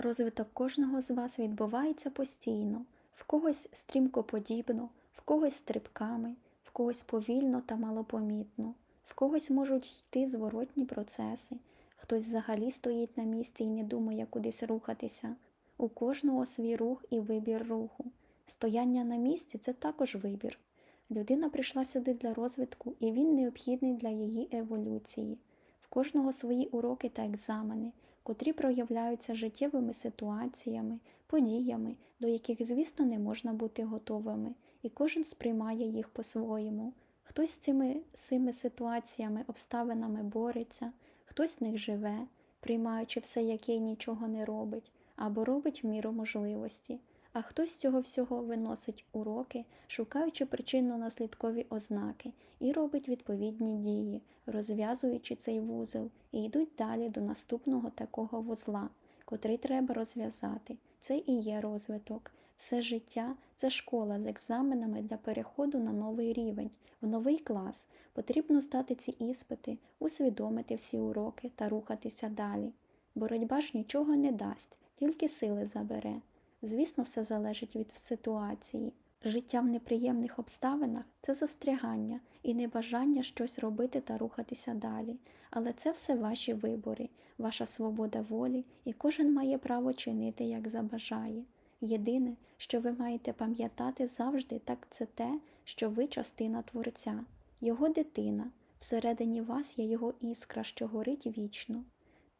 Розвиток кожного з вас відбувається постійно, в когось стрімкоподібно, в когось стрибками, в когось повільно та малопомітно, в когось можуть йти зворотні процеси, хтось взагалі стоїть на місці і не думає кудись рухатися. У кожного свій рух і вибір руху. Стояння на місці це також вибір. Людина прийшла сюди для розвитку, і він необхідний для її еволюції. В кожного свої уроки та екзамени, котрі проявляються життєвими ситуаціями, подіями, до яких, звісно, не можна бути готовими, і кожен сприймає їх по-своєму. Хтось з цими, цими ситуаціями, обставинами бореться, хтось з них живе, приймаючи все, яке й нічого не робить, або робить в міру можливості, а хтось з цього всього виносить уроки, шукаючи причинно-наслідкові ознаки, і робить відповідні дії, розв'язуючи цей вузол, і йдуть далі до наступного такого вузла, котрий треба розв'язати. Це і є розвиток. Все життя це школа з екзаменами для переходу на новий рівень, в новий клас. Потрібно здати ці іспити, усвідомити всі уроки та рухатися далі. Боротьба ж нічого не дасть, тільки сили забере. Звісно, все залежить від ситуації. Життя в неприємних обставинах це застрягання і небажання щось робити та рухатися далі. Але це все ваші вибори, ваша свобода волі, і кожен має право чинити, як забажає. Єдине, що ви маєте пам'ятати завжди, так це те, що ви частина Творця, Його дитина. Всередині вас є його іскра, що горить вічно.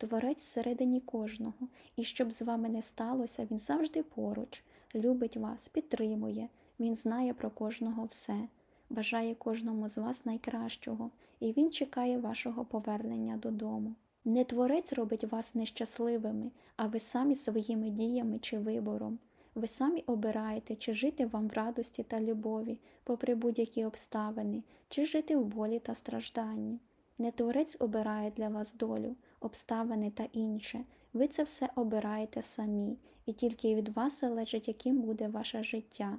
Творець всередині кожного, і щоб з вами не сталося, він завжди поруч, любить вас, підтримує, він знає про кожного все, бажає кожному з вас найкращого, і він чекає вашого повернення додому. Не творець робить вас нещасливими, а ви самі своїми діями чи вибором. Ви самі обираєте, чи жити вам в радості та любові, попри будь-які обставини, чи жити в болі та стражданні. Не творець обирає для вас долю, обставини та інше. Ви це все обираєте самі, і тільки від вас залежить, яким буде ваше життя.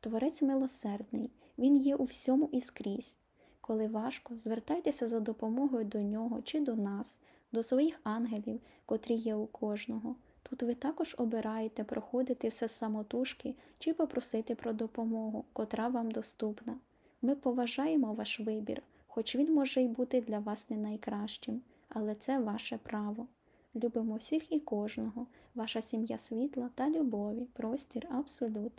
Творець милосердний, Він є у всьому і скрізь. Коли важко, звертайтеся за допомогою до нього чи до нас, до своїх ангелів, котрі є у кожного. Тут ви також обираєте проходити все самотужки чи попросити про допомогу, котра вам доступна. Ми поважаємо ваш вибір, хоч він може й бути для вас не найкращим, але це ваше право. Любимо всіх і кожного, ваша сім'я світла та любові, простір абсолют.